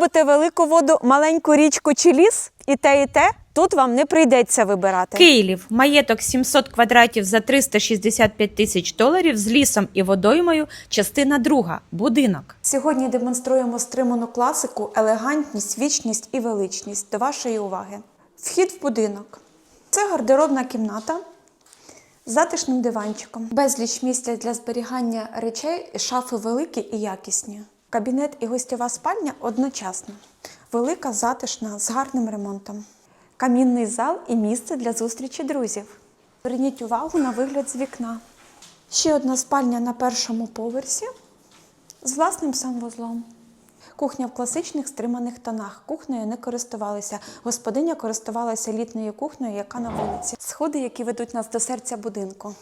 любите велику воду, маленьку річку чи ліс, і те, і те, тут вам не прийдеться вибирати. Київ, маєток 700 квадратів за 365 тисяч доларів з лісом і водоймою. Частина друга. Будинок. Сьогодні демонструємо стриману класику, елегантність, вічність і величність. До вашої уваги. Вхід в будинок. Це гардеробна кімната з затишним диванчиком, безліч місця для зберігання речей, шафи великі і якісні. Кабінет і гостєва спальня одночасно. Велика, затишна, з гарним ремонтом. Камінний зал і місце для зустрічі друзів. Зверніть увагу на вигляд з вікна. Ще одна спальня на першому поверсі з власним санвузлом. Кухня в класичних стриманих тонах. Кухнею не користувалися. Господиня користувалася літньою кухнею, яка на вулиці. Сходи, які ведуть нас до серця будинку.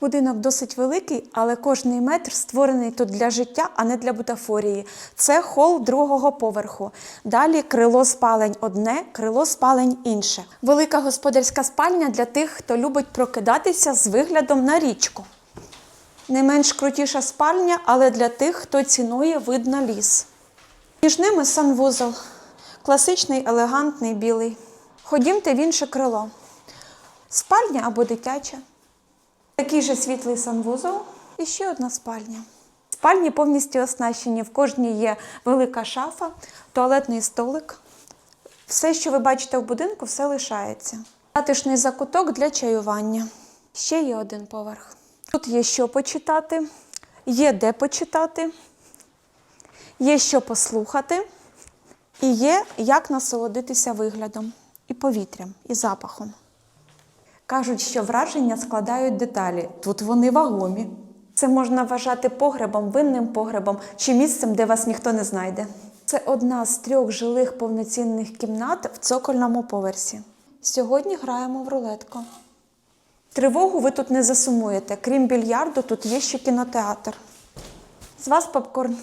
Будинок досить великий, але кожний метр створений тут для життя, а не для бутафорії. Це хол другого поверху. Далі крило спалень одне, крило спалень інше. Велика господарська спальня для тих, хто любить прокидатися з виглядом на річку. Не менш крутіша спальня, але для тих, хто цінує вид на ліс. Між ними санвузол. Класичний, елегантний, білий. Ходімте в інше крило. Спальня або дитяча. Такий же світлий санвузол і ще одна спальня. Спальні повністю оснащені. В кожній є велика шафа, туалетний столик. Все, що ви бачите в будинку, все лишається. Затишний закуток для чаювання. Ще є один поверх. Тут є що почитати, є де почитати, є що послухати, і є як насолодитися виглядом, і повітрям, і запахом. Кажуть, що враження складають деталі. Тут вони вагомі. Це можна вважати погребом, винним погребом чи місцем, де вас ніхто не знайде. Це одна з трьох жилих повноцінних кімнат в цокольному поверсі. Сьогодні граємо в рулетку. Тривогу ви тут не засумуєте. Крім більярду, тут є ще кінотеатр. З вас попкорн.